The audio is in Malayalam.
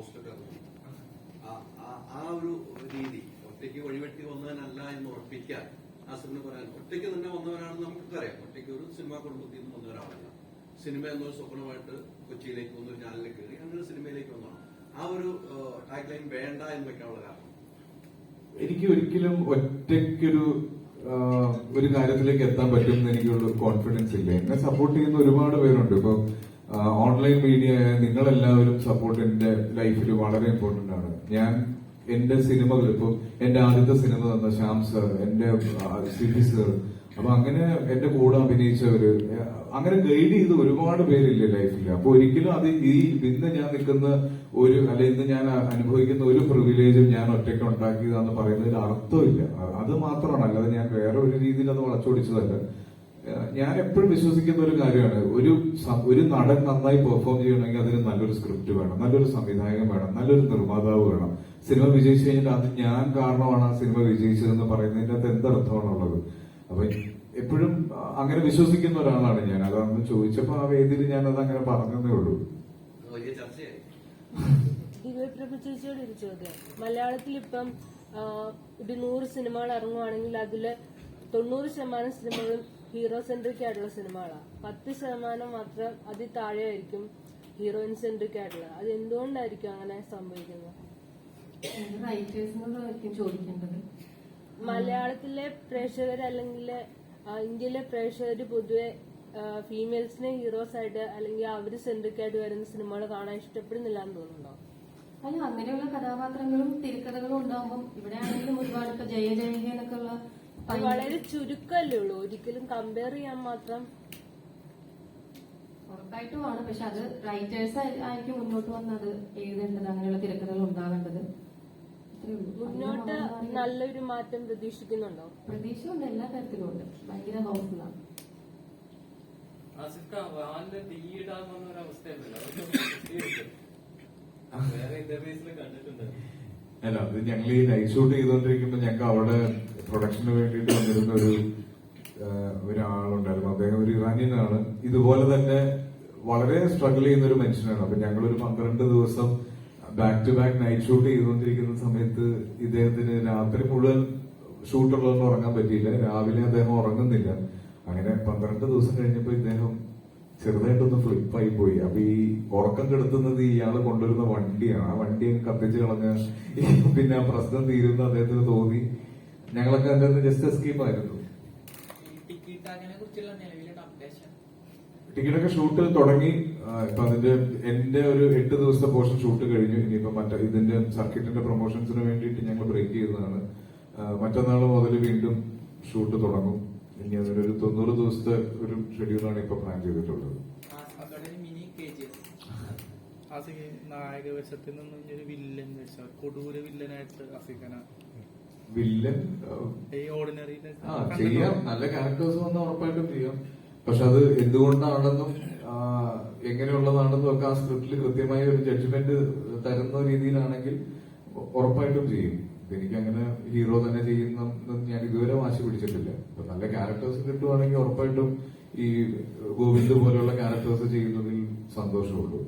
പോസ്റ്റൊക്കെ തോന്നി ആ- ഒരു രീതി ഒറ്റയ്ക്ക് വഴിവെട്ടി വന്നവനല്ല എന്ന് ഉറപ്പിക്കാൻ സിനിമ പറയാൻ ഒറ്റയ്ക്ക് തന്നെ വന്നവരാണെന്ന് നമുക്കറിയാം ഒറ്റയ്ക്ക് ഒരു സിനിമാ കുടുംബത്തിൽ നിന്ന് വന്നവരാണല്ല. സിനിമ എന്നൊരു സ്വപ്നമായിട്ട് കൊച്ചിയിലേക്ക് വന്നൊരു ചാനലിലേക്ക് കയറി അങ്ങനെ സിനിമയിലേക്ക് വന്നതാണ്. ആ ഒരു ടാഗ് ലൈൻ വേണ്ട എന്ന് വെക്കാനുള്ള കാരണം. എനിക്ക് ഒരിക്കലും ഒറ്റയ്ക്കൊരു ഒരു കാര്യത്തിലേക്ക് എത്താൻ പറ്റും എന്ന് എനിക്കുള്ള കോൺഫിഡൻസ് ഇല്ല. എന്നെ സപ്പോർട്ട് ചെയ്യുന്ന ഒരുപാട് പേരുണ്ട്. ഇപ്പൊ ഓൺലൈൻ മീഡിയ ആയ നിങ്ങളെല്ലാവരും സപ്പോർട്ട് എന്റെ ലൈഫിൽ വളരെ ഇമ്പോർട്ടന്റ് ആണ്. ഞാൻ എന്റെ സിനിമകൾ ഇപ്പം എന്റെ ആദ്യത്തെ സിനിമ തന്ന ശ്യാം സർ എന്റെ സിബി സർ അപ്പൊ അങ്ങനെ എന്റെ കൂടെ അഭിനയിച്ചവര് അങ്ങനെ ഗൈഡ് ചെയ്ത് ഒരുപാട് പേരില്ലേ ലൈഫിൽ അപ്പൊ ഒരിക്കലും അത് ഈ ഇന്ന് ഞാൻ നിൽക്കുന്ന ഒരു അല്ലെ ഇന്ന് ഞാൻ അനുഭവിക്കുന്ന ഒരു പ്രിവിലേജും ഞാൻ ഒറ്റയ്ക്ക് ഉണ്ടാക്കിയതാന്ന് പറയുന്നതിൽ അർത്ഥമില്ല. അത് മാത്രമാണ്. അല്ലാതെ ഞാൻ വേറെ ഒരു രീതിയിൽ അത് വളച്ചൊടിച്ചതല്ല. ഞാൻ എപ്പോഴും വിശ്വസിക്കുന്ന ഒരു കാര്യമാണ്. ഒരു ഒരു നടൻ നന്നായി പെർഫോം ചെയ്യണമെങ്കിൽ അതിന് നല്ലൊരു സ്ക്രിപ്റ്റ് വേണം നല്ലൊരു സംവിധായകൻ വേണം നല്ലൊരു നിർമ്മാതാവ് വേണം. സിനിമ വിജയിച്ചു കഴിഞ്ഞിട്ട് അത് ഞാൻ കാരണമാണ് ആ സിനിമ വിജയിച്ചതെന്ന് പറയുന്നതിന്റെ അകത്ത് എന്തർത്ഥമാണുള്ളത്? അപ്പൊ എപ്പോഴും അങ്ങനെ വിശ്വസിക്കുന്ന ഒരാളാണ് ഞാൻ. അതന്ന് ചോദിച്ചപ്പോ ആ വേദിയിൽ ഞാൻ അത് അങ്ങനെ പറഞ്ഞതേ ഉള്ളൂ. വലിയ ചർച്ചയായി. ദിവ്യപ്രഭ ചേച്ചിയോട് ഒരു ചോദ്യം. മലയാളത്തിൽ ഇപ്പം ഒരു നൂറ് സിനിമകൾ ഇറങ്ങുവാണെങ്കിൽ അതിൽ തൊണ്ണൂറ് ശതമാനം സിനിമകളും ഹീറോ സെൻട്രിക് ആയിട്ടുള്ള സിനിമകളാണ് പത്ത് ശതമാനം മാത്രം അതിൽ താഴെയായിരിക്കും ഹീറോയിൻ സെൻട്രിക് ആയിട്ടുള്ളത് അത് എന്തുകൊണ്ടായിരിക്കും അങ്ങനെ സംഭവിക്കുന്നത് ചോദിക്കേണ്ടത്. മലയാളത്തിലെ പ്രേക്ഷകർ അല്ലെങ്കിൽ ഇന്ത്യയിലെ പ്രേക്ഷകർ പൊതുവെ ഫീമെയിൽസിനെ ഹീറോസ് ആയിട്ട് അല്ലെങ്കിൽ അവർ സെൻട്രിക് ആയിട്ട് വരുന്ന സിനിമകൾ കാണാൻ ഇഷ്ടപ്പെടുന്നില്ല എന്ന് തോന്നുന്നുണ്ടോ? അല്ല അങ്ങനെയുള്ള കഥാപാത്രങ്ങളും തിരക്കഥകളും ഉണ്ടാകുമ്പോൾ ഇവിടെ ആണെങ്കിലും ഒരുപാട് ഇപ്പൊ ജയ ജയ എന്നൊക്കെ ഉള്ള അത് വളരെ ചുരുക്കല്ലേ ഉള്ളൂ. ഒരിക്കലും കമ്പയർ ചെയ്യാൻ മാത്രം. ഉറപ്പായിട്ടുമാണ് പക്ഷെ അത് റൈറ്റേഴ്സ് ആയിരിക്കും മുന്നോട്ട് വന്നത്. എഴുതേണ്ടത് അങ്ങനെയുള്ള തിരക്കഥകൾ ഉണ്ടാവേണ്ടത് മുന്നോട്ട് നല്ലൊരു മാറ്റം പ്രതീക്ഷിക്കുന്നുണ്ടോ? പ്രതീക്ഷയുണ്ട് എല്ലാ തരത്തിലും ഉണ്ട്. ഭയങ്കര ഹൗസ്ഫുള്ളാണ് ഹലോ അല്ല അത് ഞങ്ങൾ ഈ ലൈവ് ഷൂട്ട് ചെയ്തോണ്ടിരിക്കുമ്പോ ഞങ്ങൾക്ക് അവിടെ പ്രൊഡക്ഷന് വേണ്ടിയിട്ട് വന്നിരുന്ന ഒരു ഒരാളുണ്ടായിരുന്നു. അദ്ദേഹം ഒരു ഇറാനിയനാണ്. ഇതുപോലെ തന്നെ വളരെ സ്ട്രഗിൾ ചെയ്യുന്ന ഒരു മനുഷ്യനാണ്. അപ്പൊ ഒരു പന്ത്രണ്ട് ദിവസം back to back night shoot ചെയ്തുകൊണ്ടിരിക്കുന്ന സമയത്ത് ഇദ്ദേഹത്തിന് രാത്രി മുഴുവൻ ഷൂട്ടുള്ളതെന്ന് ഉറങ്ങാൻ പറ്റിയില്ല. രാവിലെ അദ്ദേഹം ഉറങ്ങുന്നില്ല. അങ്ങനെ പന്ത്രണ്ട് ദിവസം കഴിഞ്ഞപ്പോൾ ഇദ്ദേഹം ചെറുതായിട്ടൊന്ന് ഫ്ലിപ്പായി പോയി. അപ്പൊ ഈ ഉറക്കം കെടുത്തുന്നത് ഇയാൾ കൊണ്ടുവരുന്ന വണ്ടിയാണ്. ആ വണ്ടി കത്തിച്ച് കളഞ്ഞ പിന്നെ ആ പ്രശ്നം തീരുന്ന അദ്ദേഹത്തിന് തോന്നി. ഞങ്ങളൊക്കെ അതിന്റെ ജസ്റ്റ് എസ്കേപ്പ് ആയിരുന്നു. ടിക്കറ്റൊക്കെ ഷൂട്ട് തുടങ്ങി. ഇപ്പൊ അതിന്റെ എന്റെ ഒരു എട്ട് ദിവസത്തെ പോർഷൻ ഷൂട്ട് കഴിഞ്ഞു. ഇനിയിപ്പോ മറ്റേ ഇതിന്റെ സർക്കിറ്റിന്റെ പ്രൊമോഷൻസിന് വേണ്ടിയിട്ട് ഞങ്ങൾ ബ്രേക്ക് ചെയ്തതാണ് മറ്റന്നാൾ മുതൽ വീണ്ടും ഷൂട്ട് തുടങ്ങും. ഇനി അതിനൊരു തൊണ്ണൂറ് ദിവസത്തെ ഒരു ഷെഡ്യൂളാണ് ഇപ്പൊ പ്ലാൻ ചെയ്തിട്ടുള്ളത്. നായക വേഷത്തിൽ നിന്നും ഒരു വില്ലൻ വേഷം കൊടൂര വില്ലനായിട്ട് ആസിഫാന. വില്ലൻ ആ, ചെയ്യാം. നല്ല ക്യാരക്ടേഴ്സ് വന്നാൽ ഉറപ്പായിട്ടും ചെയ്യാം. പക്ഷെ അത് എന്തുകൊണ്ടാണെന്നും എങ്ങനെയുള്ളതാണെന്നും ഒക്കെ ആ സ്ക്രിപ്റ്റിൽ കൃത്യമായ ഒരു ജഡ്ജ്മെന്റ് തരുന്ന രീതിയിലാണെങ്കിൽ ഉറപ്പായിട്ടും ചെയ്യും. എനിക്ക് അങ്ങനെ ഹീറോ തന്നെ ചെയ്യുന്ന ഞാൻ ഇതുവരെ വാശി പിടിച്ചിട്ടില്ല. അപ്പൊ നല്ല ക്യാരക്ടേഴ്സ് കിട്ടുവാണെങ്കിൽ ഉറപ്പായിട്ടും ഈ ഗോവിന്ദ് പോലെയുള്ള ക്യാരക്ടേഴ്സ് ചെയ്യുന്നതിൽ സന്തോഷമുള്ളൂ.